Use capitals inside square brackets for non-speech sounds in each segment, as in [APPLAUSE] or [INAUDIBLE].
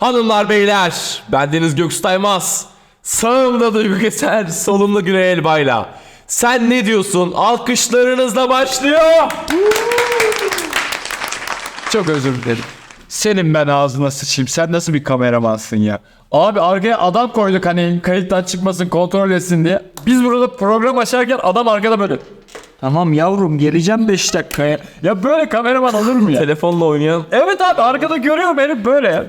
Hanımlar beyler, bendeniz Göksu Taymaz. Sağımda Duygu Keser, solumda Güney Elbayla. Sen ne diyorsun? Alkışlarınızla başlıyor. Çok özür dilerim. Senin ben ağzına sıçayım. Sen nasıl bir kameramansın ya? Abi arkaya adam koyduk hani kayıttan çıkmasın kontrol etsin diye. Biz burada program açarken adam arkada böyle. Tamam yavrum geleceğim 5 dakikaya. Ya böyle kameraman olur mu ya? [LAUGHS] Telefonla oynayan evet abi arkada görüyor beni böyle ya.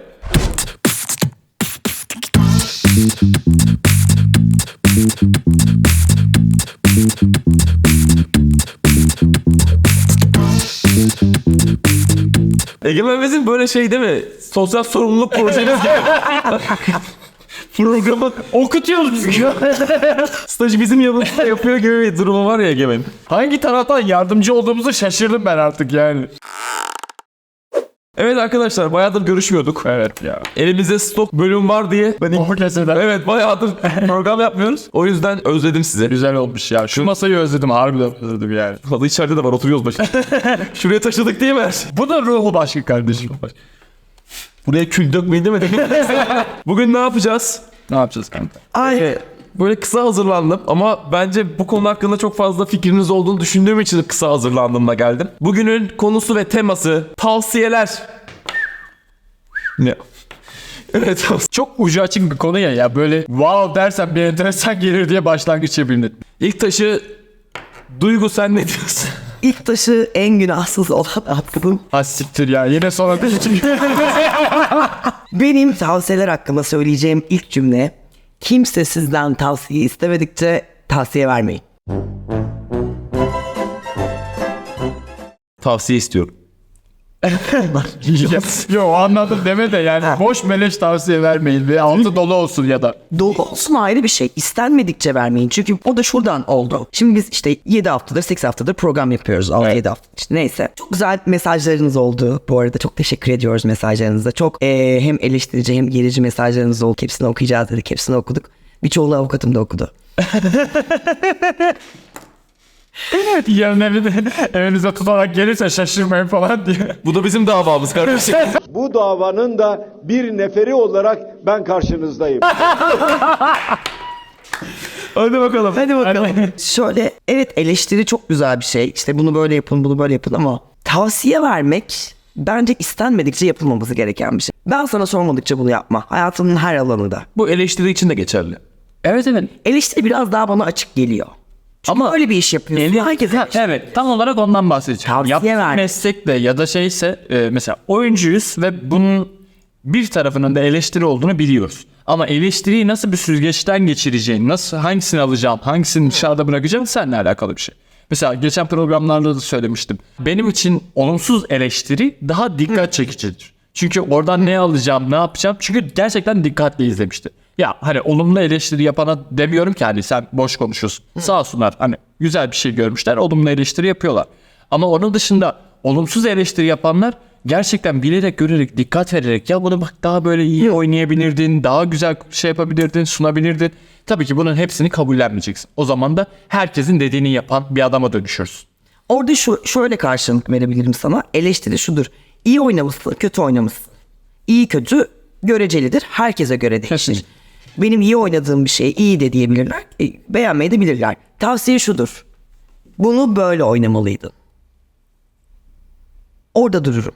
Egemen Vezin böyle şey değil mi? Sosyal sorumluluk projeniz gibi. [LAUGHS] Programı Okutuyoruz biz. [LAUGHS] stajı bizim yanımızda yapıyor gibi bir durumu var ya Egemen. Hangi taraftan yardımcı olduğumuzu şaşırdım ben artık yani. Evet arkadaşlar bayağıdır görüşmüyorduk. Evet ya. Elimizde stok bölüm var diye. Ben O keseden. Evet bayağıdır [LAUGHS] program yapmıyoruz. O yüzden özledim sizi. Güzel olmuş ya. Şu masayı özledim. Harbiden özledim yani. Halı içeride de var oturuyoruz başında. [LAUGHS] Şuraya taşıdık değil mi? Bu da ruhu başka kardeşim. Buraya kül dökmeyin demedim. [LAUGHS] Bugün ne yapacağız? ne yapacağız kanka? Ay. Böyle kısa hazırlandım ama bence bu konu hakkında çok fazla fikriniz olduğunu düşündüğüm için kısa hazırlandığımda geldim. Bugünün konusu ve teması tavsiyeler. Ne? [LAUGHS] Evet Çok ucu açık bir konu ya ya böyle wow dersen bir enteresan gelir diye başlangıç yapayım dedim. İlk taşı Duygu sen ne diyorsun? [LAUGHS] İlk taşı en günahsız olan hakkım. Ha siktir ya yine sonra değil [LAUGHS] Benim tavsiyeler hakkında söyleyeceğim ilk cümle kimse sizden tavsiye istemedikçe tavsiye vermeyin. Tavsiye istiyorum. [LAUGHS] Yo anladım deme de yani boş meleş tavsiye vermeyin ve altı dolu olsun ya da. Dolu olsun ayrı bir şey. İstenmedikçe vermeyin. Çünkü o da şuradan oldu. Şimdi biz işte 7 haftadır 8 haftadır program yapıyoruz. 6-7 hafta. İşte neyse. Çok güzel mesajlarınız oldu. Bu arada çok teşekkür ediyoruz mesajlarınıza. Çok eee, hem eleştirici hem gerici mesajlarınız oldu. Hepsini okuyacağız dedik. Hepsini okuduk. Birçoğunu avukatım da okudu. [LAUGHS] Evet yarın evine, evinize tutarak gelirse şaşırmayın falan diye. Bu da bizim davamız kardeşim. [LAUGHS] Bu davanın da bir neferi olarak ben karşınızdayım. [LAUGHS] Hadi bakalım. Hadi bakalım. Şöyle evet eleştiri çok güzel bir şey. İşte bunu böyle yapın bunu böyle yapın ama tavsiye vermek bence istenmedikçe yapılmaması gereken bir şey. Ben sana sormadıkça bunu yapma. Hayatının her alanında. Bu eleştiri için de geçerli. Evet evet. Eleştiri biraz daha bana açık geliyor. Çünkü Ama- öyle bir iş yapıyorsun. Herkes Ha, evet tam olarak ondan bahsedeceğim. Tavsiye Yaptığın ver. meslekte ya da şeyse e, mesela oyuncuyuz ve bunun bir tarafının da eleştiri olduğunu biliyoruz. Ama eleştiriyi nasıl bir süzgeçten geçireceğin, nasıl hangisini alacağım, hangisini dışarıda bırakacağım seninle alakalı bir şey. Mesela geçen programlarda da söylemiştim. Benim için olumsuz eleştiri daha dikkat çekicidir. Çünkü oradan ne alacağım, ne yapacağım? Çünkü gerçekten dikkatli izlemişti. Ya hani olumlu eleştiri yapana demiyorum ki hani sen boş konuşuyorsun. Sağ olsunlar hani güzel bir şey görmüşler, olumlu eleştiri yapıyorlar. Ama onun dışında olumsuz eleştiri yapanlar gerçekten bilerek görerek dikkat vererek ya bunu bak daha böyle iyi oynayabilirdin, daha güzel şey yapabilirdin, sunabilirdin. Tabii ki bunun hepsini kabullenmeyeceksin. O zaman da herkesin dediğini yapan bir adama dönüşürsün. Orada şu, şöyle karşılık verebilirim sana. Eleştiri şudur. İyi oynamışsın, kötü oynamışsın. İyi kötü görecelidir. Herkese göre değişir. Kesinlikle. Benim iyi oynadığım bir şey iyi de diyebilirler. e, beğenmeyi de bilirler. Tavsiye şudur. Bunu böyle oynamalıydın. Orada dururum.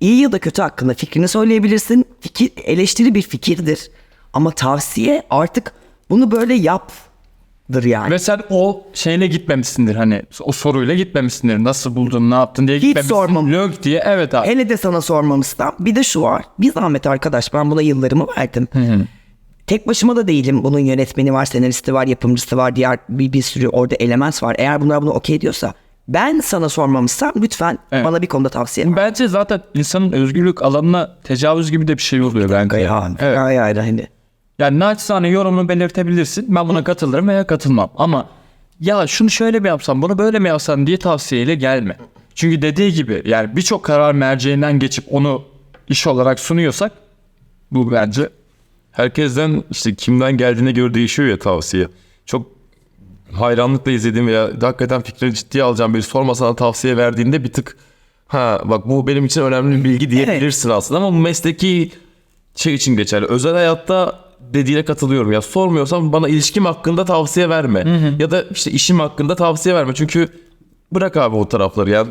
İyi ya da kötü hakkında fikrini söyleyebilirsin. Fikir, eleştiri bir fikirdir. Ama tavsiye artık bunu böyle yapdır yani. Ve sen o şeyle gitmemişsindir hani o soruyla gitmemişsindir. Nasıl buldun, ne yaptın diye gitmemişsin. sormam. Lök diye evet abi. Hele de sana sormamışsam bir de şu var. Bir zahmet arkadaş ben buna yıllarımı verdim. Tek başıma da değilim. Bunun yönetmeni var, senaristi var, yapımcısı var, diğer bir, bir sürü orada element var. Eğer bunlar bunu okey diyorsa ben sana sormamışsam lütfen Evet. bana bir konuda tavsiye ver. Bence zaten insanın özgürlük alanına tecavüz gibi de bir şey oluyor bence. Ya, Evet. ya, ya, hani. Yani naçizane yorumunu belirtebilirsin. Ben buna katılırım veya katılmam. Ama ya şunu şöyle mi yapsam, bunu böyle mi yapsam diye tavsiyeyle gelme. Çünkü dediği gibi yani birçok karar merceğinden geçip onu iş olarak sunuyorsak bu bence Herkesten işte kimden geldiğine göre değişiyor ya tavsiye. Çok hayranlıkla izlediğim veya hakikaten fikrini ciddiye alacağım biri sorma sana tavsiye verdiğinde bir tık ha bak bu benim için önemli bir bilgi diyebilirsin aslında ama bu mesleki şey için geçerli. Özel hayatta dediğine katılıyorum. Ya sormuyorsan bana ilişkim hakkında tavsiye verme. Ya da işte işim hakkında tavsiye verme. Çünkü bırak abi o tarafları ya.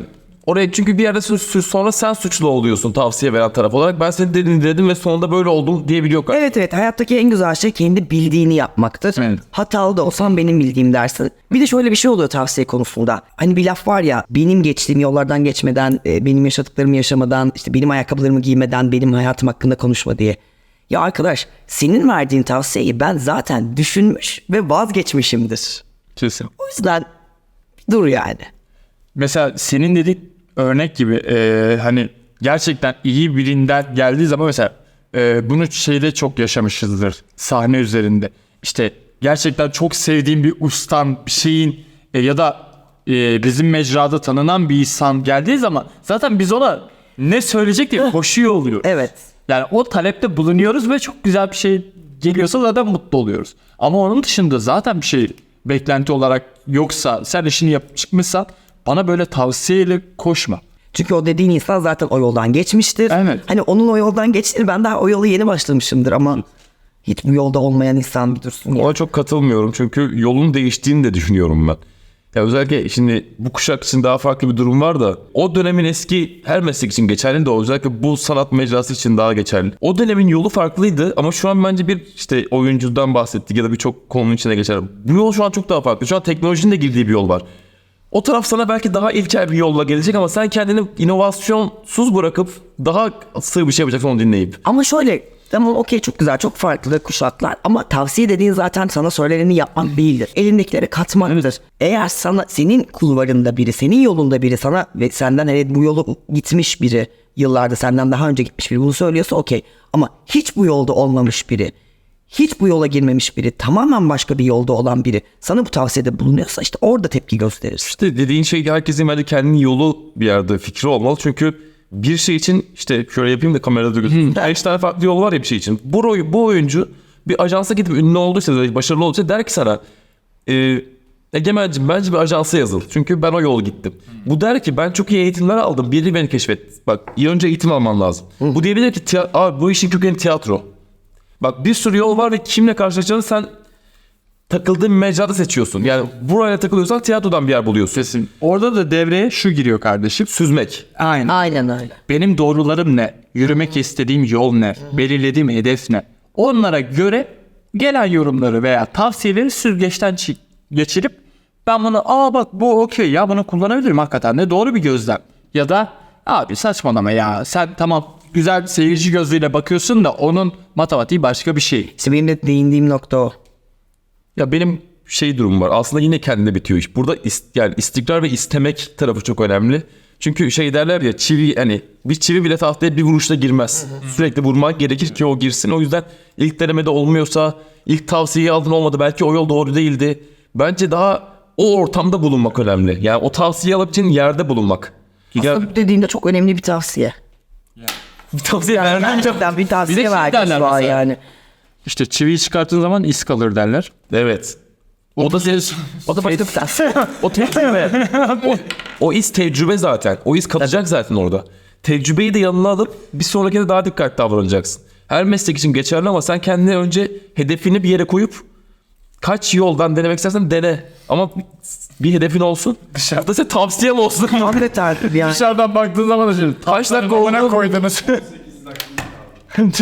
Oraya çünkü bir yerde sonra sen suçlu oluyorsun tavsiye veren taraf olarak. Ben seni dedin dedim ve sonunda böyle oldum diyebiliyor. Evet evet hayattaki en güzel şey kendi bildiğini yapmaktır. Evet. Hatalı da olsam benim bildiğim dersin. Bir de şöyle bir şey oluyor tavsiye konusunda. Hani bir laf var ya benim geçtiğim yollardan geçmeden, e, benim yaşadıklarımı yaşamadan, işte benim ayakkabılarımı giymeden benim hayatım hakkında konuşma diye. Ya arkadaş senin verdiğin tavsiyeyi ben zaten düşünmüş ve vazgeçmişimdir. Kesin. O yüzden dur yani. Mesela senin dediğin örnek gibi e, hani gerçekten iyi birinden geldiği zaman mesela e, bunu şeyde çok yaşamışızdır sahne üzerinde. İşte gerçekten çok sevdiğim bir ustan bir şeyin e, ya da e, bizim mecrada tanınan bir insan geldiği zaman zaten biz ona ne söyleyecek diye koşuyor oluyor. Evet. Yani o talepte bulunuyoruz ve çok güzel bir şey geliyorsa zaten mutlu oluyoruz. Ama onun dışında zaten bir şey beklenti olarak yoksa sen işini yapıp çıkmışsan bana böyle tavsiyeyle koşma. Çünkü o dediğin insan zaten o yoldan geçmiştir. Evet. Hani onun o yoldan geçtiğini ben daha o yola yeni başlamışımdır ama hiç bu yolda olmayan insan bir dursun. Ona çok katılmıyorum çünkü yolun değiştiğini de düşünüyorum ben. Ya özellikle şimdi bu kuşak için daha farklı bir durum var da o dönemin eski her meslek için geçerli de o özellikle bu sanat mecrası için daha geçerli. O dönemin yolu farklıydı ama şu an bence bir işte oyuncudan bahsettik ya da birçok konunun içine geçer. Bu yol şu an çok daha farklı. Şu an teknolojinin de girdiği bir yol var. O taraf sana belki daha ilkel bir yolla gelecek ama sen kendini inovasyonsuz bırakıp daha sığ bir şey yapacaksın onu dinleyip. Ama şöyle tamam okey çok güzel çok farklı kuşaklar ama tavsiye dediğin zaten sana söyleneni yapmak değildir. Elindekilere katmaktır. Eğer sana senin kulvarında biri, senin yolunda biri sana ve senden evet bu yolu gitmiş biri yıllarda senden daha önce gitmiş biri bunu söylüyorsa okey. Ama hiç bu yolda olmamış biri, hiç bu yola girmemiş biri, tamamen başka bir yolda olan biri sana bu tavsiyede bulunuyorsa işte orada tepki gösterir. İşte dediğin şey herkesin bence kendi yolu bir yerde fikri olmalı. Çünkü bir şey için işte şöyle yapayım da kamerada gözüküyor. Beş tane farklı yol var ya bir şey için. Bu, bu oyuncu bir ajansa gidip ünlü olduysa başarılı olduysa der ki sana e, Egemen'cim bence bir ajansa yazıl. Çünkü ben o yol gittim. Bu der ki ben çok iyi eğitimler aldım. Biri beni keşfet. Bak iyi önce eğitim alman lazım. Bu diyebilir ki "Tiya- abi bu işin kökeni tiyatro. Bak bir sürü yol var ve kimle karşılaşacağını sen takıldığın mecrada seçiyorsun. Yani buraya takılıyorsan tiyatrodan bir yer buluyorsun. Kesin. Orada da devreye şu giriyor kardeşim. Süzmek. Aynen. Aynen öyle. Benim doğrularım ne? Yürümek istediğim yol ne? Belirlediğim hedef ne? Onlara göre gelen yorumları veya tavsiyeleri süzgeçten çi- geçirip ben bunu aa bak bu okey ya bunu kullanabilirim hakikaten de doğru bir gözlem. Ya da abi saçmalama ya sen tamam güzel seyirci gözüyle bakıyorsun da onun matematiği başka bir şey. İşte benim de değindiğim nokta o. Ya benim şey durum var. Aslında yine kendine bitiyor iş. Burada is- yani istikrar ve istemek tarafı çok önemli. Çünkü şey derler ya çivi hani bir çivi bile tahtaya bir vuruşta girmez. Sürekli vurmak gerekir ki o girsin. O yüzden ilk denemede olmuyorsa ilk tavsiyeyi aldın olmadı. Belki o yol doğru değildi. Bence daha o ortamda bulunmak önemli. Yani o tavsiyeyi alıp için yerde bulunmak. Ya, Aslında dediğinde çok önemli bir tavsiye. [LAUGHS] bir tavsiye verdim. Gerçekten bir Bir de tavsiye şey verdik derler şu an mesela. yani. İşte çiviyi çıkarttığın zaman iz kalır derler. Evet. O da o [LAUGHS] da başka bir tavsiye. o tecrübe. o, o iz tecrübe zaten. O iz kalacak zaten orada. Tecrübeyi de yanına alıp bir sonrakine daha dikkatli davranacaksın. Her meslek için geçerli ama sen kendine önce hedefini bir yere koyup kaç yoldan denemek istersen dene. Ama bir hedefin olsun. Dışarıda sen tavsiyem olsun. [LAUGHS] Hakikaten yani. Dışarıdan baktığın zaman da şimdi Kaç dakika oldu? koydunuz. [LAUGHS]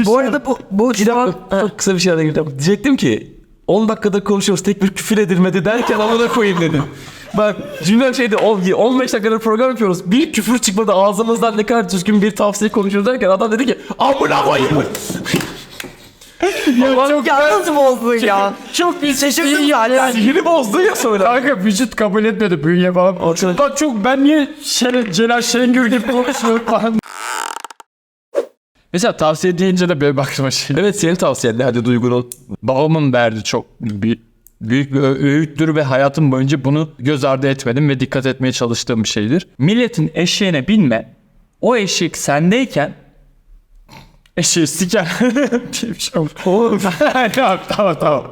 Bu arada bu, bu şu an Çok kısa bir şey araya gireceğim. Diyecektim ki 10 dakikada konuşuyoruz tek bir küfür edilmedi derken amına koyayım dedim. Bak cümlem şeydi on- 15 dakikadır program yapıyoruz. Bir küfür çıkmadı ağzımızdan ne kadar düzgün bir tavsiye konuşuyoruz derken adam dedi ki amına koyayım. Ya çok yalnız bozdun ya. Çok bir Şaşırdım yani. sihiri bozdun ya sonra. Kanka vücut kabul etmedi bünye falan. Bak çok ben niye Şen, Celal Şengör gibi konuşuyorum falan. Mesela tavsiye deyince de benim aklıma şey. Evet senin tavsiyen ne hadi duygunun. Babamın verdi çok bir, büyük bir öğüttür ve hayatım boyunca bunu göz ardı etmedim ve dikkat etmeye çalıştığım bir şeydir. Milletin eşeğine binme. O eşek sendeyken eşeği siker diye [LAUGHS] bir şey oldu. [LAUGHS] tamam tamam tamam.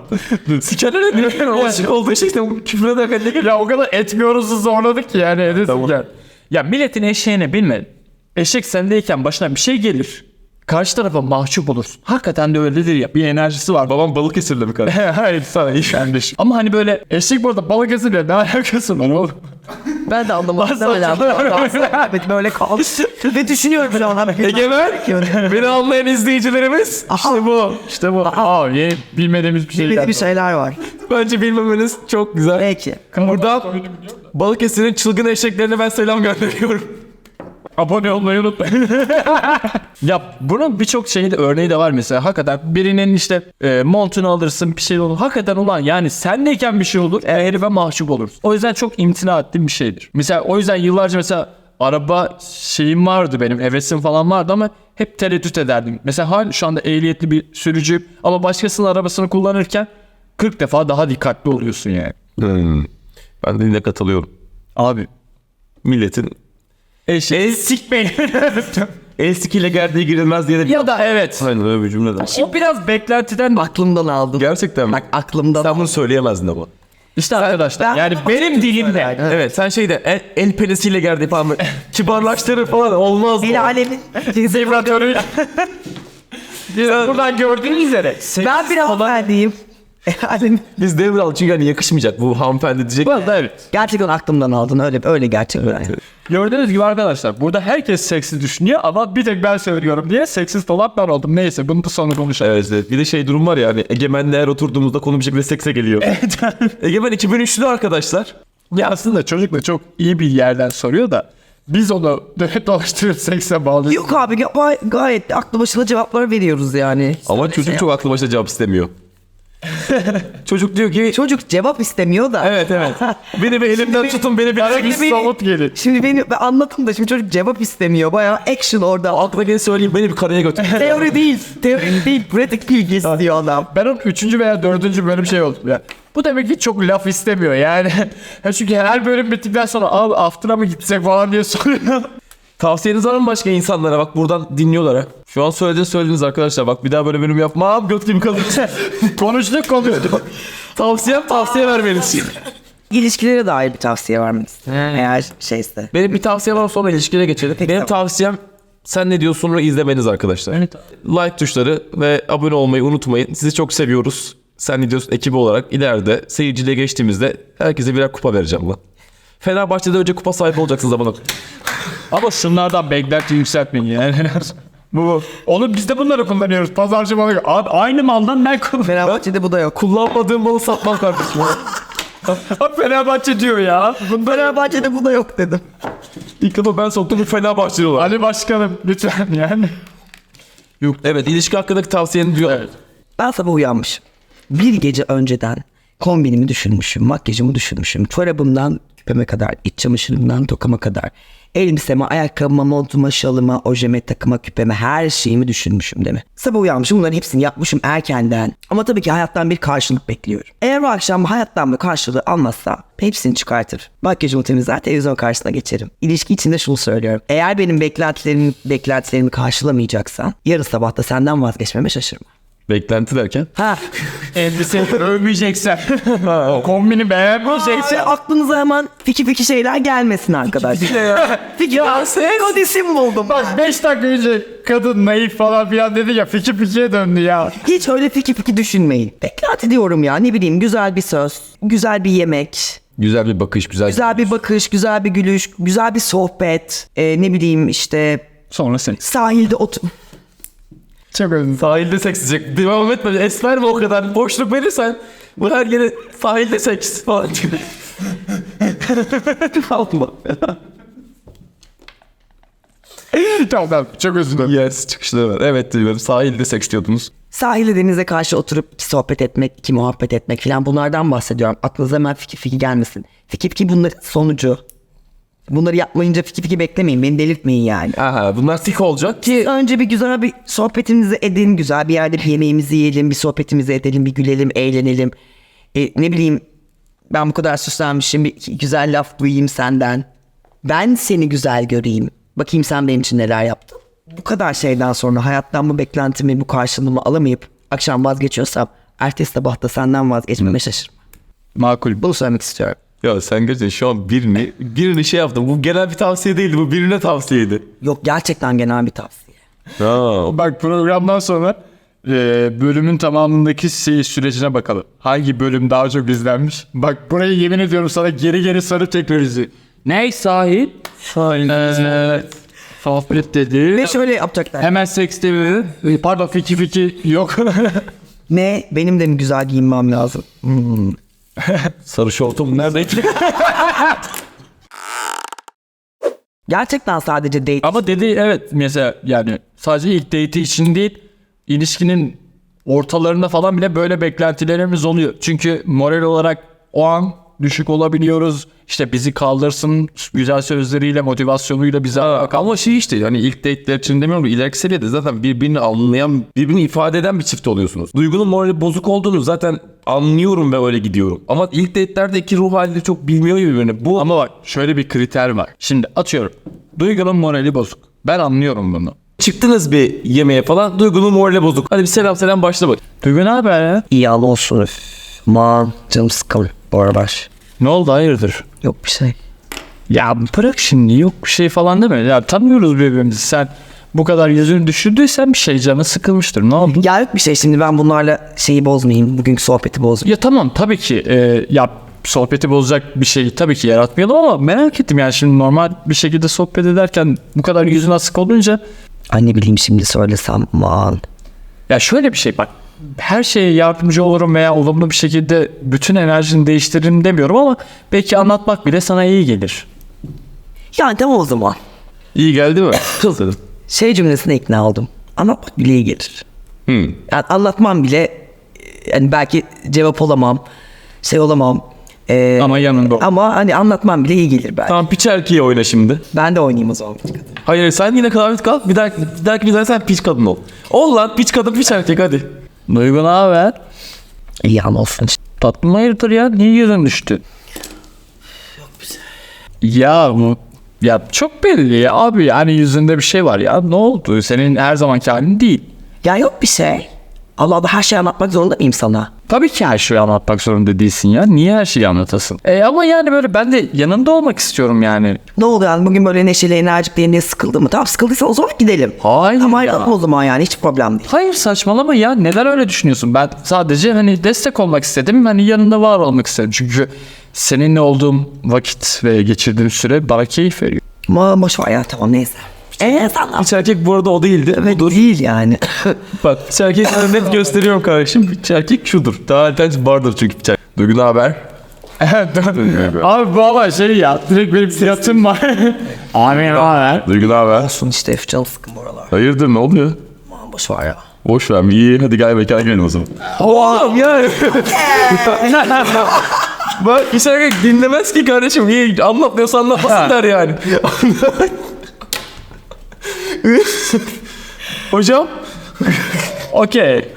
Sikerler ne? [LAUGHS] O şey oldu işte işte küfür ederken ne ya o kadar etmiyoruz zorladık ki yani edesin gel. Ya milletin eşeğine binme. Eşek sendeyken başına bir şey gelir. karşı tarafa mahcup olursun. Hakikaten de öyledir ya. Bir enerjisi var. Babam Balıkesir'de mi kardeşim? Hayır sana iyi kardeşim. Ama hani böyle eşek burada balık esirle ne alakası var oğlum? Ben de anlamadım. Evet [LAUGHS] böyle kaldı. Ve düşünüyorum şu an. Egemen, beni anlayan izleyicilerimiz. İşte bu. İşte bu. Aa yeni bilmediğimiz bir şey Bir şeyler var. Bence bilmemeniz çok güzel. Peki. Buradan Balıkesir'in çılgın eşeklerine ben selam gönderiyorum. Abone olmayı unutmayın. [LAUGHS] ya bunun birçok şeyde örneği de var mesela. Hakikaten birinin işte e, montunu alırsın bir şey olur. Hakikaten ulan yani sendeyken bir şey olur. E, herife mahcup olursun. O yüzden çok imtina ettiğim bir şeydir. Mesela o yüzden yıllarca mesela araba şeyim vardı benim. Hevesim falan vardı ama hep tereddüt ederdim. Mesela hala şu anda ehliyetli bir sürücüyüm ama başkasının arabasını kullanırken 40 defa daha dikkatli oluyorsun yani. Hmm. Ben de yine katılıyorum. Abi Milletin eşek sikmeyin. el sikiyle gerdiği girilmez diye de bir... ya da evet. Aynen öyle bir cümle de. O biraz beklentiden Aklımdan aldım. Gerçekten mi? Bak aklımdan Sen bunu söyleyemezdin ama. İşte arkadaşlar ben- yani benim dilimde Evet sen şeyde el, el penisiyle gerdiği falan böyle [LAUGHS] kibarlaştırır falan olmaz. El alemin. [LAUGHS] vibratörü buradan gördüğünüz üzere ben bir hanımefendiyim. El alemin. Biz devral çünkü hani yakışmayacak bu hanımefendi diyecek. Bu arada evet. Gerçekten aklımdan aldın. Öyle öyle gerçekten. Gördüğünüz gibi arkadaşlar burada herkes seksiz düşünüyor ama bir tek ben söylüyorum diye seksist olan ben oldum. Neyse bunu da sonra konuşalım. Evet, evet. Bir de şey durum var ya hani Egemen'le her oturduğumuzda konu bir şekilde sekse geliyor. [LAUGHS] Egemen 2003'lü arkadaşlar. Ya aslında çocuk da çok iyi bir yerden soruyor da biz onu dönüp [LAUGHS] dolaştırıp sekse bağlıyoruz. Yok abi gay- gayet aklı başına cevaplar veriyoruz yani. Ama çocuk çok aklı başına cevap istemiyor. Çocuk diyor ki Çocuk cevap istemiyor da. evet evet. Beni bir elimden tutun beni bir Şimdi beni- somut gelin. Şimdi beni ben anlatın da şimdi çocuk cevap istemiyor. Bayağı action orada. Aklına geleni söyleyeyim beni bir karaya götür. [LAUGHS] Teori değil. Teori [LAUGHS] değil. Pratik bilgi istiyor adam. Ben onun üçüncü veya dördüncü bölüm şey oldum ya. Bu demek ki çok laf istemiyor yani. [LAUGHS] Ya Çünkü her bölüm bittikten sonra abi after'a mı gitsek falan diye soruyor. Tavsiyeniz var mı başka insanlara? Bak buradan dinliyorlar ha. Şu an söylediğiniz söylediniz arkadaşlar. Bak bir daha böyle bölüm yapmam. Göt gibi kalır. [LAUGHS] Konuştuk konuştuk. Tavsiyem tavsiye vermeniz. İlişkilere dair bir tavsiye vermek istedim. Eğer şeyse. Benim bir tavsiyem var sonra ilişkiye geçelim. Benim tamam. tavsiyem sen ne diyorsun izlemeniz arkadaşlar. Like tuşları ve abone olmayı unutmayın. Sizi çok seviyoruz. Sen ne diyorsun ekibi olarak ileride seyirciliğe geçtiğimizde herkese birer kupa vereceğim lan. Fenerbahçe'de önce kupa sahibi olacaksınız ama. Ama şunlardan beklenti yükseltmeyin yani. [LAUGHS] bu, bu. Oğlum biz de bunları kullanıyoruz. Pazarcı malı. Abi aynı maldan ben kullanıyorum. Fenerbahçe'de bu da yok. Kullanmadığım malı satmam kardeşim. [LAUGHS] Fenerbahçe diyor ya. Fenerbahçe'de bu da yok dedim. İlk defa ben soktum bir Fenerbahçeli olarak. Ali Başkanım lütfen yani. Yok. Evet ilişki hakkındaki tavsiyeni diyor. Evet. Ben sabah uyanmışım. Bir gece önceden kombinimi düşünmüşüm, makyajımı düşünmüşüm. Çorabımdan küpeme kadar, iç çamaşırımdan tokama kadar. Elbiseme, ayakkabıma, montuma, şalıma, ojeme, takıma, küpeme her şeyimi düşünmüşüm değil mi? Sabah uyanmışım bunların hepsini yapmışım erkenden. Ama tabii ki hayattan bir karşılık bekliyorum. Eğer o akşam hayattan bir karşılığı almazsa hepsini çıkartır. Makyajımı temizler, televizyon karşısına geçerim. İlişki içinde şunu söylüyorum. Eğer benim beklentilerimi, beklentilerimi karşılamayacaksan yarın sabah da senden vazgeçmeme şaşırma. Beklenti derken. Ha. Elbiseyi [LAUGHS] övmeyeceksen. Kombini beğenmeyeceksen. Aklınıza hemen fiki fiki şeyler gelmesin arkadaşlar. [LAUGHS] fiki ya kod isim buldum. Bak 5 dakika önce kadın naif falan filan dedi ya fiki fikiye döndü ya. Hiç öyle fiki fiki düşünmeyin. Beklenti diyorum ya ne bileyim güzel bir söz, güzel bir yemek, Güzel bir bakış, güzel. güzel bir bakış, güzel bir gülüş, güzel bir sohbet. e, ne bileyim işte Sonra sen. sahilde otur. Çok özür Sahilde seks diyecek. Devam etme. Esmer mi o kadar? Boşluk verirsen bu her yere sahilde seks falan diyor. [LAUGHS] Alma. Tamam tamam çok özür dilerim. Yes çıkışları var. Evet diyorum. Sahilde seks diyordunuz. Sahilde denize karşı oturup iki sohbet etmek, iki muhabbet etmek falan bunlardan bahsediyorum. Aklınıza hemen fiki fiki gelmesin. Fiki fiki bunların sonucu. Bunları yapmayınca fiki fiki beklemeyin. Beni delirtmeyin yani. Aha bunlar sik olacak ki. Önce bir güzel bir sohbetimizi edin. Güzel bir yerde bir yemeğimizi yiyelim. Bir sohbetimizi edelim. Bir gülelim, eğlenelim. E, ne bileyim ben bu kadar süslenmişim. Bir iki güzel laf duyayım senden. Ben seni güzel göreyim. Bakayım sen benim için neler yaptın. Bu kadar şeyden sonra hayattan bu beklentimi, bu karşılığımı alamayıp akşam vazgeçiyorsam ertesi sabah da senden vazgeçmeme şaşırma. Makul. Bunu söylemek istiyorum. Ya sen gerçekten şu an birini, birini şey yaptın. Bu genel bir tavsiye değildi. Bu birine tavsiyeydi. Yok gerçekten genel bir tavsiye. Ha. Bak programdan sonra e, bölümün tamamındaki şey, sürecine bakalım. Hangi bölüm daha çok izlenmiş? Bak burayı yemin ediyorum sana geri geri sarıp tekrar izle. Ne sahip? Sahip. Ee, sohbet dedi. Ve şöyle yapacaklar. Hemen seks dedi. E, Pardon fiki fiki yok. [LAUGHS] Ne? Benim de mi güzel giyinmem lazım? [LAUGHS] Sarı şortum neredeydi? [LAUGHS] Gerçekten sadece date. Ama dedi evet mesela yani sadece ilk date için değil ilişkinin ortalarında falan bile böyle beklentilerimiz oluyor. Çünkü moral olarak o an düşük olabiliyoruz. İşte bizi kaldırsın güzel sözleriyle motivasyonuyla bize Ama şey işte hani ilk date'ler için demiyorum ileriki seviyede zaten birbirini anlayan, birbirini ifade eden bir çift oluyorsunuz. Duygunun morali bozuk olduğunu zaten anlıyorum ve öyle gidiyorum. Ama ilk date'lerde iki ruh halini çok bilmiyor birbirini. Bu Ama bak şöyle bir kriter var. Şimdi atıyorum. Duygu'nun morali bozuk. Ben anlıyorum bunu. çıktınız bir yemeğe falan Duygunun morali bozuk. Hadi bir selam selam başla bak. Duygu ne haber ya? İyi al olsun. Üf. Aman canım sıkılıyor bu aralar. Ne oldu hayırdır? Yok bir şey. Ya bırak şimdi yok bir şey falan deme. Ya tanıyoruz birbirimizi. Sen bu kadar yüzünü düşürdüysen bir şey canı sıkılmıştır. Ne oldu? Ya yok bir şey şimdi ben bunlarla şeyi bozmayayım. Bugünkü sohbeti bozmayayım. Ya tamam tabii ki e, ya sohbeti bozacak bir şey tabii ki yaratmayalım ama merak ettim yani şimdi normal bir şekilde sohbet ederken bu kadar yüzün asık olunca Ay ne bileyim şimdi söylesem aman. ya şöyle bir şey bak her şeye yardımcı olurum veya olumlu bir şekilde bütün enerjini değiştiririm demiyorum ama belki anlatmak bile sana iyi gelir. Yani tamam o zaman. İyi geldi mi? [COUGHS] Şey cümlesine ikna oldum. Anlatmak bile iyi gelir. Hmm. Yani anlatmam bile yani belki cevap olamam. Şey olamam. Ee, Ama yanında. Ama hani anlatmam bile iyi gelir belki. Tamam piç erkeği oyna şimdi. Ben de oynayayım o zaman. Hayır hayır, sen yine klavye kal. Bir dahaki, bir dahaki bir sen piç kadın ol. Ol lan piç kadın piç erkek hadi. Duygu ne haber? İyi an olsun. Tatlım hayırdır ya? Niye yüzün düştü? Ya bu ya çok belli ya abi yani yüzünde bir şey var ya ne oldu senin her zamanki halin değil. Ya yok bir şey. Allah Allah her şeyi anlatmak zorunda mıyım sana? Tabii ki her şeyi anlatmak zorunda değilsin ya niye her şeyi anlatasın? E ama yani böyle ben de yanında olmak istiyorum yani. Ne oldu yani bugün böyle neşeli enerjik diye niye sıkıldı mı? Tamam sıkıldıysa o zaman gidelim. Hayır Tamam ya. ayrılalım o zaman yani hiç problem değil. Hayır saçmalama ya neden öyle düşünüyorsun? Ben sadece hani destek olmak istedim hani yanında var olmak istedim. Çünkü seninle olduğum vakit ve geçirdiğim süre bana keyif veriyor. Ama boş ver ya tamam neyse. Sen Piç erkek bu arada o değildi. Evet Budur. değil yani. [LAUGHS] Bak piç erkek sana net gösteriyorum kardeşim. Piç erkek şudur. Daha alternatif vardır çünkü piç erkek. Duygu ne haber? [LAUGHS] Abi bu ama şey ya direkt benim fiyatım var. [LAUGHS] Abi ne haber? Duygu ne haber? Olsun işte F canı sıkın bu aralar. Hayırdır ne oluyor? Aman boş ver ya. Boş ver iyi hadi gel mekana girelim o zaman. Oğlum ya. Bak piç erkek dinlemez ki kardeşim. İyi anlatmıyorsa anlatmasın der yani. [LAUGHS] Hocam [LAUGHS] Okey.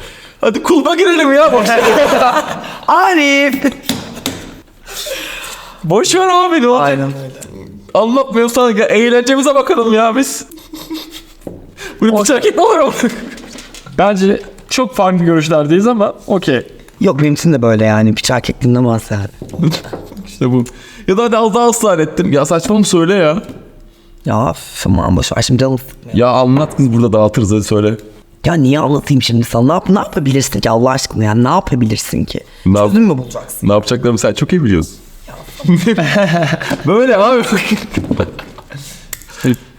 hadi kulübe girelim ya. Boş, [LAUGHS] Arif. boş ver abi ne olacak? Aynen öyle. Anlatmıyorsan ya, eğlencemize bakalım ya biz. Bunu erkek mi olur? Bence çok farklı görüşlerdeyiz ama okey. Yok benim için de böyle yani. Erkek dinlemez yani. işte bu. Ya da hadi az daha ısrar ettim. Ya saçmalama söyle ya. Ya aman boş ver şimdi canım sıkma. Ya anlat kız burada dağıtırız hadi söyle. Ya niye anlatayım şimdi sana? Ne, yap ne yapabilirsin ki Allah aşkına yani? Ne yapabilirsin ki? Ne yap- Çözüm mü bulacaksın? Ne yapacaklarımı sen çok iyi biliyorsun. [LAUGHS] Böyle abi.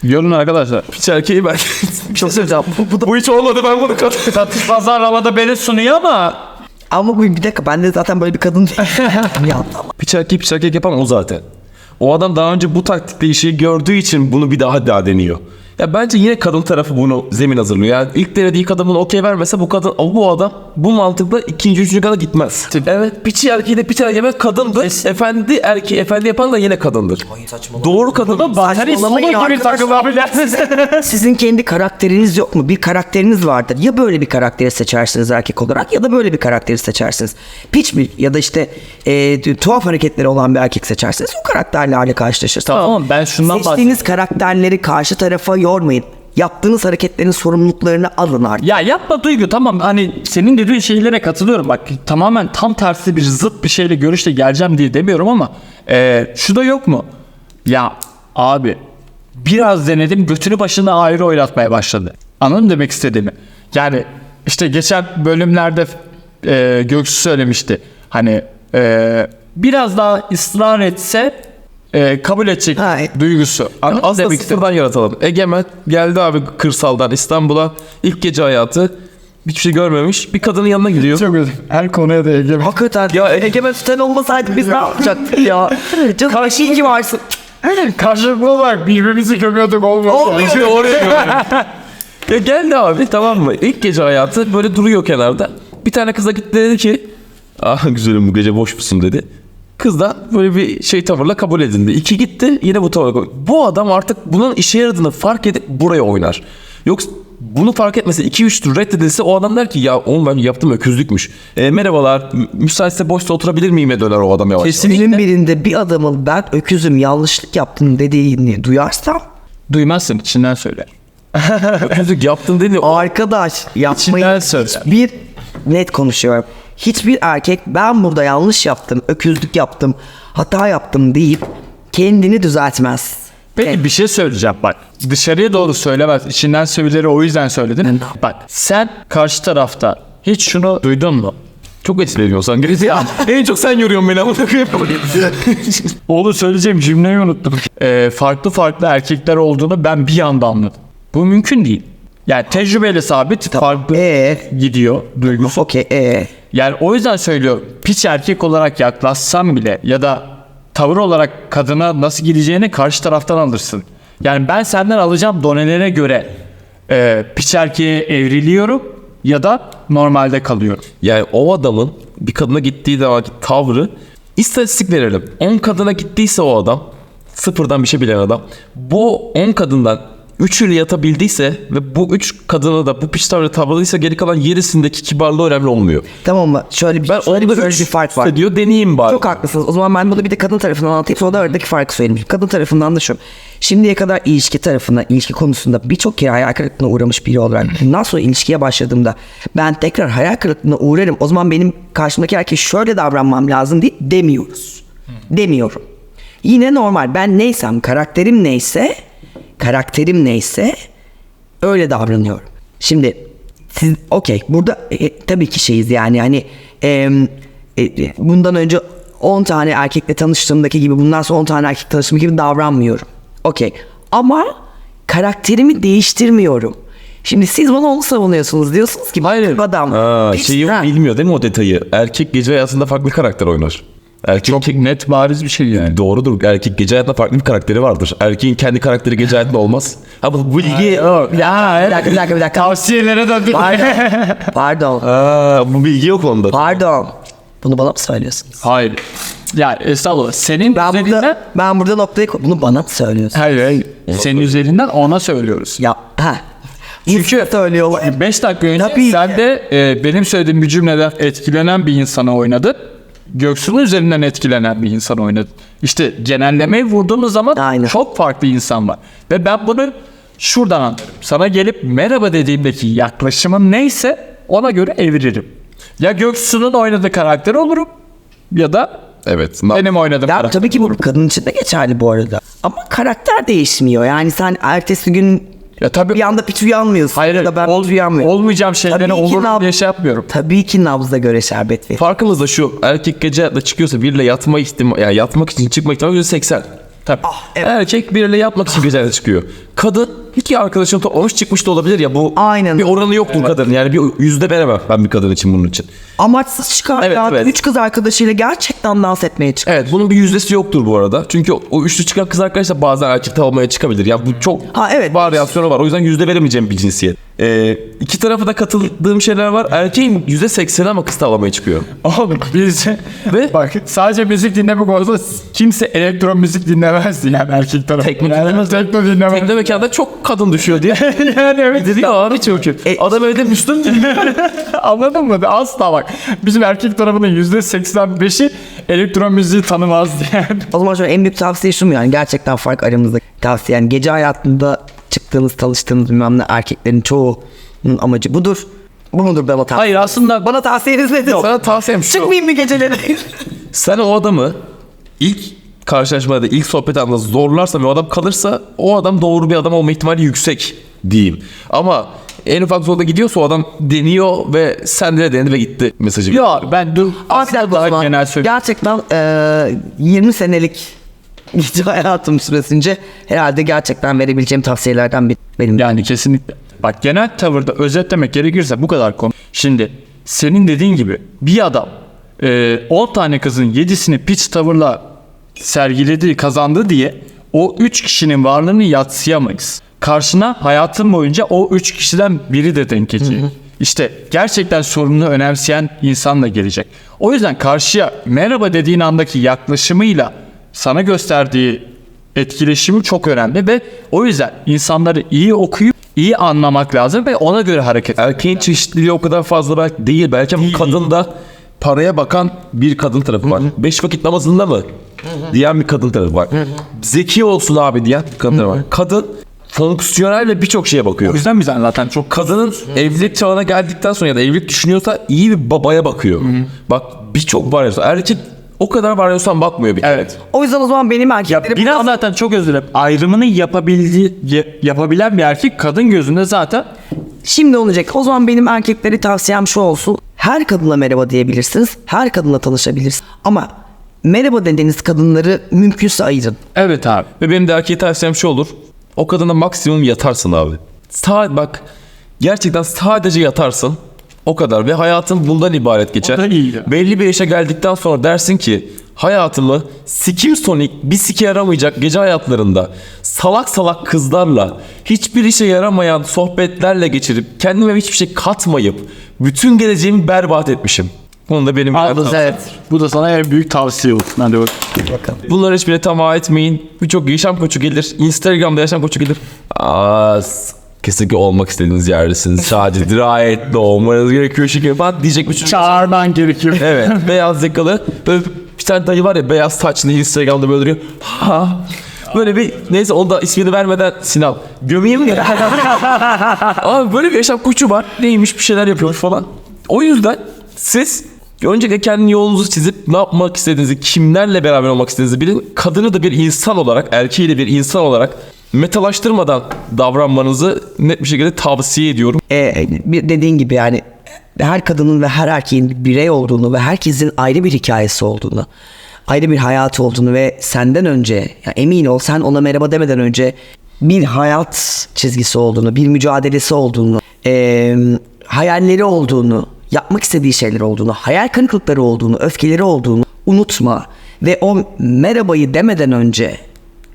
Görün arkadaşlar. Piç erkeği ben. Bir şey söyleyeceğim. Bu, bu da... bu hiç olmadı ben bunu kat. Satış pazarlamada beni sunuyor ama Ama bu bir dakika ben de zaten böyle bir kadın [LAUGHS] ya tamam. Piç erkeği piç erkek yapan o zaten. O adam daha önce bu taktikte işi gördüğü için bunu bir daha daha deniyor. Ya bence yine kadın tarafı bunu zemin hazırlıyor. Yani ilk denediği kadın bunu okey vermese bu kadın o bu adam bu mantıkla ikinci üçüncü kadar gitmez. Evet piçi erkeği de piçi erkeği kadındır. Efendi erkeği efendi yapan da yine kadındır. Doğru kadın da solo gibi arkadaşlar. takılabilirsiniz. [LAUGHS] Sizin kendi karakteriniz yok mu? Bir karakteriniz vardır. Ya böyle bir karakteri seçersiniz erkek olarak ya da böyle bir karakteri seçersiniz. Piç bir ya da işte e, tuhaf hareketleri olan bir erkek seçersiniz. O karakterlerle karşılaşırsınız. Tamam ben şundan bahsedeyim. Seçtiğiniz karakterleri karşı tarafa yormayın. Yaptığınız hareketlerin sorumluluklarını alın artık. Ya yapma Duygu tamam hani senin dediğin şeylere katılıyorum bak tamamen tam tersi bir zıt bir şeyle görüşle geleceğim diye demiyorum ama eee şu da yok mu? Ya abi biraz denedim götünü başına ayrı oynatmaya başladı. Anladın mı demek istediğimi? Yani işte geçen bölümlerde e, Göksu söylemişti. Hani e, biraz daha ısrar etse e, kabul edecek Ha, e- duygusu. Mı Aslında demek istediğimi? sıfırdan yaratalım. Egemen geldi abi kırsaldan İstanbul'a. ilk gece hayatı. Hiçbir şey görmemiş. Bir kadının yanına gidiyor. Çok özür Her konuya da egemen. Hakikaten ya Egemen Süten olmasaydı biz ne yapacaktık ya? [LAUGHS] Canım karşı iyi ki varsın. Karşılıklı olarak birbirimizi gömüyorduk olmuyor. İşte oraya [LAUGHS] Ya geldi abi tamam mı? İlk gece hayatı böyle duruyor kenarda. Bir tane kıza gitti dedi ki Ah güzelim bu gece boş musun dedi. Kız da böyle bir şey tavırla kabul edildi. İki gitti yine bu tavırla Bu adam artık bunun işe yaradığını fark edip buraya oynar. Yoksa bunu fark etmese 2-3 tur reddedilse o adam der ki ya oğlum ben yaptım öküzlükmüş. E, merhabalar mü- müsaitse boşta oturabilir miyim'e döner o adam yavaş. yavaş. Filmin birinde bir adamın ben öküzüm yanlışlık yaptım dediğini duyarsam Duymazsın içinden söyler. [LAUGHS] Öküzlük yaptın dedi. O arkadaş yapmayı İçinden söyler. bir net konuşuyorum. Hiçbir erkek ben burada yanlış yaptım, öküzlük yaptım, hata yaptım deyip kendini düzeltmez. Peki bir şey söyleyeceğim bak. Dışarıya doğru söylemez. İçinden söyleri o yüzden söyledin. Bak sen karşı tarafta hiç şunu duydun mu? çok etkileniyorsan gerisi ya. [LAUGHS] en çok sen yoruyorsun beni ama [LAUGHS] Oğlum söyleyeceğim cümleyi unuttum. Ee, farklı farklı erkekler olduğunu ben bir anda anladım. Bu mümkün değil. Yani tecrübeyle sabit farklı Ee? gidiyor duygusu. Okey ee. Yani o yüzden söylüyorum. Piç erkek olarak yaklaşsam bile ya da tavır olarak kadına nasıl gideceğini karşı taraftan alırsın. Yani ben senden alacağım donelere göre e, piç erkeğe evriliyorum ya da normalde kalıyorum. Yani o adamın bir kadına gittiği zamanki tavrı istatistik verelim. 10 kadına gittiyse o adam sıfırdan bir şey bilen adam bu 10 kadından 3'üyle yatabildiyse ve bu 3 kadına da bu piç tavrı tavrılıysa geri kalan gerisindeki kibarlığı önemli olmuyor. Tamam mı? Şöyle bir, Ben şöyle bir, 3 bir fark var. diyor deneyeyim bari. Çok haklısınız. O zaman ben bunu bir de kadın tarafından anlatayım. Sonra da aradaki farkı söyleyeyim. Kadın tarafından da şu. Şimdiye kadar ilişki tarafına, ilişki konusunda birçok kere hayal kırıklığına uğramış biri olarak bundan sonra ilişkiye başladığımda ben tekrar hayal kırıklığına uğrarım. O zaman benim karşımdaki erkeğe şöyle davranmam lazım diye demiyoruz. Demiyorum. Yine normal. Ben neysem, karakterim neyse, karakterim neyse öyle davranıyorum. Şimdi siz okey burada e, tabii ki şeyiz yani hani e, e, bundan önce 10 tane erkekle tanıştığımdaki gibi bundan sonra 10 tane erkek tanıştığım gibi davranmıyorum. Okey ama karakterimi değiştirmiyorum. Şimdi siz bana onu savunuyorsunuz diyorsunuz ki Hayır. adam Aa, hiç- şeyi Ha. bilmiyor değil mi o detayı? Erkek gece hayatında farklı karakter oynar. Erkek Çok net bariz bir şey yani. Doğrudur. Erkek gece hayatında farklı bir karakteri vardır. Erkeğin kendi karakteri gece hayatında olmaz. Ha bu bilgi... Ya bir dakika bir dakika bir dakika. Tavsiyelere döndük. Pardon. [LAUGHS] Pardon. Aa, bu bilgi yok onda. Pardon. Bunu bana mı söylüyorsunuz? Hayır. Yani estağfurullah. Senin Ben üzerinden... burada, ben burada noktayı koy- Bunu bana mı söylüyorsun? Hayır hayır. Senin üzerinden ona söylüyoruz. Ya ha. Çünkü söylüyorlar. 5 dakika önce Tabii sen ki. de e, benim söylediğim bir cümleden etkilenen bir insana oynadın. Göksu'nun üzerinden etkilenen bir insan oynadın. İşte genellemeyi vurduğumuz zaman Aynen. çok farklı insan var. Ve ben bunu şuradan anlarım. Sana gelip merhaba dediğimdeki yaklaşımın neyse ona göre eviririm. Ya Göksu'nun oynadığı karakter olurum ya da Evet. benim oynadığım Ya karakter. tabii ki bu kadın için de geçerli bu arada. Ama karakter değişmiyor. Yani sen ertesi gün Ya tabii bir anda hiç uyanmıyorsun. hayır, Ya da ben ol- uyanmıyorum. olmayacağım şeylere olur nab- diye şey yapmıyorum. Tabii ki nabza göre şerbet verir. Farkımız da şu. Erkek gece hayatında çıkıyorsa biriyle yatma ihtimali, yani yatmak için çıkma ihtimali %80. Tabii. evet. Erkek biriyle yatmak için gece hayatına çıkıyor. Kadın iki arkadaşını toplamış çıkmış da olabilir ya bu Aynen. bir oranı yoktur kadın. Yani bir yüzde veremem ben bir kadın için bunun için. Amaçsız çıkar. Evet, ya. evet. Üç kız arkadaşıyla gerçekten dans etmeye çıkar. Evet bunun bir yüzdesi yoktur bu arada. Çünkü o üçlü çıkan kız arkadaş da bazen erkek tavlamaya çıkabilir. Ya bu çok Ha, evet. varyasyonu var. O yüzden yüzde veremeyeceğim bir cinsiyet. Ee, iki tarafa da katıldığım şeyler var. Erkeğin yüzde sekseni ama kız tavlamaya çıkıyor. Oğlum biz Ve- bak sadece müzik dinlemek olsa kimse elektron müzik dinlemezdi yani erkek tarafı. Tekno yani dinlemez. Tekno dinlemez. Tekno mekanda çok kadın düşüyor diye. [LAUGHS] yani evet. Dedi ya abi çünkü. E- Adam evde Müslüm [LAUGHS] Anladın mı? Asla bak. Bizim erkek tarafının yüzde 85'i elektron müziği tanımazdı yani. [LAUGHS] O zaman şöyle en büyük tavsiye şu mu yani gerçekten fark aramızda tavsiye yani gece hayatında çıktığınız tanıştığınız bilmem ne erkeklerin çoğunun amacı budur. Bu mudur bana tavsiye? Hayır aslında Bana tavsiyeniz nedir? Sana tavsiyem şu. Çıkmayayım mı geceleri? Sen o adamı ilk karşılaşmada ilk sohbet anında zorlarsan ve o adam kalırsa o adam doğru bir adam olma ihtimali yüksek diyeyim. Ama en ufak zorda gidiyorsa o adam deniyor ve sen de denedi ve gitti mesajı. Ya ben dur Ama bir dakika o daha zaman. genel söyleyeyim. Gerçekten e, 20 senelik [LAUGHS] gece hayatım süresince herhalde gerçekten verebileceğim tavsiyelerden bir benim. Yani kesinlikle. Bak genel tavırda özetlemek gerekirse bu kadar konu. Şimdi senin dediğin gibi bir adam e, 10 tane kızın 7'sini piç tavırla sergiledi, kazandı diye o 3 kişinin varlığını yatsıyamayız. Karşına hayatın boyunca o 3 kişiden biri de denk gelecek. İşte gerçekten sorununu önemseyen insan da gelecek. O yüzden karşıya merhaba dediğin andaki yaklaşımıyla sana gösterdiği etkileşimi çok önemli ve o yüzden insanları iyi okuyup iyi anlamak lazım ve ona göre hareket Erkeğin çeşitliliği o kadar fazla belki değil. Belki ama kadında paraya bakan bir kadın tarafı var. Beş vakit namazında mı? Diyen bir kadın tarafı var. Zeki olsun abi diyen bir kadın tarafı var. Kadın fonksiyonel birçok şeye bakıyor. O yüzden biz zaten çok Kadının evlilik çağına geldikten sonra ya da evlilik düşünüyorsa iyi bir babaya bakıyor. Bak birçok var Erkek o kadar varıyorsan bakmıyor bir kere. Evet. O yüzden o zaman benim erkeklerim Bir de zaten çok özür dilerim. Ayrımını yapabildiği, ya- yapabilen bir erkek kadın gözünde zaten Şimdi olacak. O zaman benim erkeklere tavsiyem şu olsun. Her kadınla merhaba diyebilirsiniz. Her kadınla tanışabilirsiniz. Ama merhaba dediğiniz kadınları mümkünse ayırın. evet abi. Ve benim de erkeğe tavsiyem şu olur. O kadına maksimum yatarsın abi. Sa bak gerçekten sadece yatarsın. O kadar ve hayatın bundan ibaret geçer. O da iyi ya. Belli bir yaşa geldikten sonra dersin ki hayatımı sikim sonik bir sike yaramayacak gece hayatlarında salak salak kızlarla hiçbir işe yaramayan sohbetlerle geçirip kendime hiçbir şey katmayıp bütün geleceğimi berbat etmişim. Bunu da benim Abi, evet. Bu da sana en büyük tavsiye olsun. Hadi bak. Bunları hiçbirine tamah etmeyin. Birçok yaşam koçu gelir. Instagram'da yaşam koçu gelir. Az kesinlikle olmak istediğiniz yerdesiniz. Sadece dirayetli olmanız gerekiyor. Çünkü ben diyecek bir çocuk. Çağırman gerekiyor. [LAUGHS] Evet. [LAUGHS] beyaz yakalı. Böyle bir tane dayı var ya beyaz saçlı Instagram'da böyle duruyor. Ha. Böyle bir neyse onu da ismini vermeden Sinan. Gömeyim mi? [LAUGHS] Abi böyle bir yaşam koçu var. Neymiş bir şeyler yapıyormuş falan. O yüzden siz öncelikle kendi yolunuzu çizip ne yapmak istediğinizi, kimlerle beraber olmak istediğinizi bilin. Kadını da bir insan olarak, erkeği de bir insan olarak metalaştırmadan davranmanızı net bir şekilde tavsiye ediyorum. Ee, dediğin gibi yani her kadının ve her erkeğin bir birey olduğunu ve herkesin ayrı bir hikayesi olduğunu, ayrı bir hayatı olduğunu ve senden önce ya emin ol sen ona merhaba demeden önce bir hayat çizgisi olduğunu, bir mücadelesi olduğunu, ee, hayalleri olduğunu, yapmak istediği şeyler olduğunu, hayal kırıklıkları olduğunu, öfkeleri olduğunu unutma ve o merhabayı demeden önce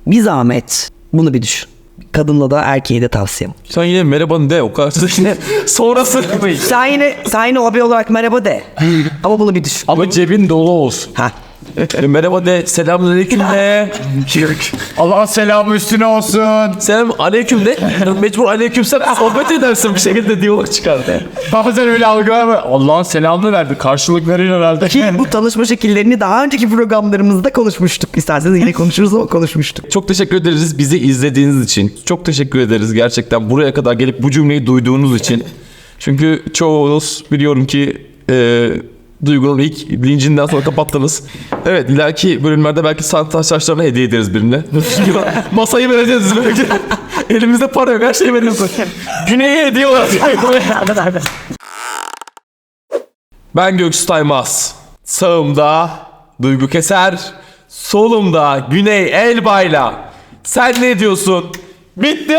bir zahmet bunu bir düşün. Kadınla da erkeğe de tavsiyem. Sen yine merhaba de o kadar da [LAUGHS] yine sonrası. Sen yine, sen yine abi olarak merhaba de. Ama bunu bir düşün. Ama cebin dolu olsun. Ha. E, merhaba de, selamünaleyküm de. Allah selamı üstüne olsun. Selam aleyküm de. Mecbur aleyküm sen sohbet edersin bir şekilde diyalog çıkar de. Bazen öyle algılama. Allah'ın selamını verdi. Karşılık verir herhalde. Ki bu tanışma şekillerini daha önceki programlarımızda konuşmuştuk. İsterseniz yine konuşuruz ama konuşmuştuk. Çok teşekkür ederiz bizi izlediğiniz için. Çok teşekkür ederiz gerçekten buraya kadar gelip bu cümleyi duyduğunuz için. Çünkü çoğunuz biliyorum ki e, Duygu'nun ilk lincinden sonra kapattınız. Evet ileriki bölümlerde belki sanat taşlarına hediye ederiz birine. [LAUGHS] Masayı vereceğiz belki. [LAUGHS] Elimizde para yok her şeyi veriyorsun. Güney'e hediye olarak. Ben Göksu Taymaz. Sağımda Duygu Keser. Solumda Güney Elbayla. Sen ne diyorsun? Bitti!